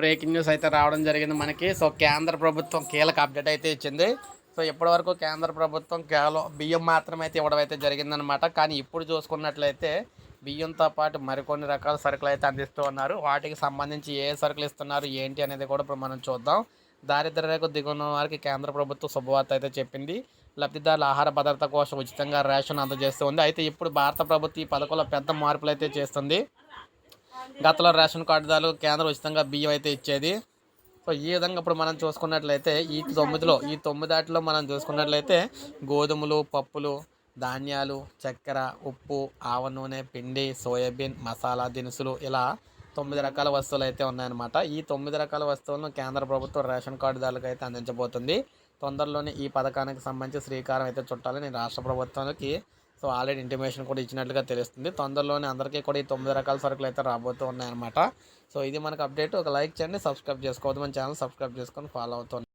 Breaking news అయితే రావడం జరిగింది మనకి. సో కేంద్ర ప్రభుత్వం కీలక అప్డేట్ అయితే ఇచ్చింది. సో ఇప్పటివరకు కేంద్ర ప్రభుత్వం కేవలం బియ్యం మాత్రమే అయితే ఇవ్వడం అయితే జరిగిందనమాట కానీ ఇప్పుడు చూసుకున్నట్లయితే బియ్యంతో పాటు మరికొన్ని రకాల సరుకులు అయితే అందిస్తూ ఉన్నారు. వాటికి సంబంధించి ఏ సరుకులు ఇస్తున్నారు ఏంటి అనేది కూడా ఇప్పుడు మనం చూద్దాం. దారిద్ర రేఖ దిగున్న వారికి కేంద్ర ప్రభుత్వం శుభవార్త అయితే చెప్పింది. లబ్ధిదారుల ఆహార భద్రత కోసం ఉచితంగా రేషన్ అందజేస్తుంది అయితే ఇప్పుడు భారత ప్రభుత్వం ఈ పథకంలో పెద్ద మార్పులు అయితే చేస్తుంది. గతంలో రేషన్ కార్డుదారులు కేంద్రం ఉచితంగా బియ్యం అయితే ఇచ్చేది. సో ఈ విధంగా ఇప్పుడు మనం చూసుకున్నట్లయితే ఈ తొమ్మిదిలో ఈ తొమ్మిదాటిలో మనం చూసుకున్నట్లయితే గోధుమలు పప్పులు ధాన్యాలు చక్కెర ఉప్పు ఆవ నూనె పిండి సోయాబీన్ మసాలా దినుసులు ఇలా తొమ్మిది రకాల వస్తువులు అయితే ఉన్నాయన్నమాట. ఈ తొమ్మిది రకాల వస్తువులను కేంద్ర ప్రభుత్వం రేషన్ కార్డుదారులకు అయితే అందించబోతుంది. తొందరలోనే ఈ పథకానికి సంబంధించి శ్రీకారం అయితే చుట్టాలని రాష్ట్ర ప్రభుత్వానికి సో ఆల్రెడీ ఇంటిమేషన్ కూడా ఇచ్చినట్లుగా తెలుస్తుంది. తొందరలోనే అందరికీ కూడా ఈ తొమ్మిది రకాల సరుకులు అయితే రాబోతూ ఉన్నాయన్నమాట సో ఇది మనకు అప్డేట్. ఒక లైక్ చేయండి సబ్స్క్రైబ్ చేసుకోవద్దు. మన ఛానల్ సబ్స్క్రైబ్ చేసుకొని ఫాలో అవుతుంది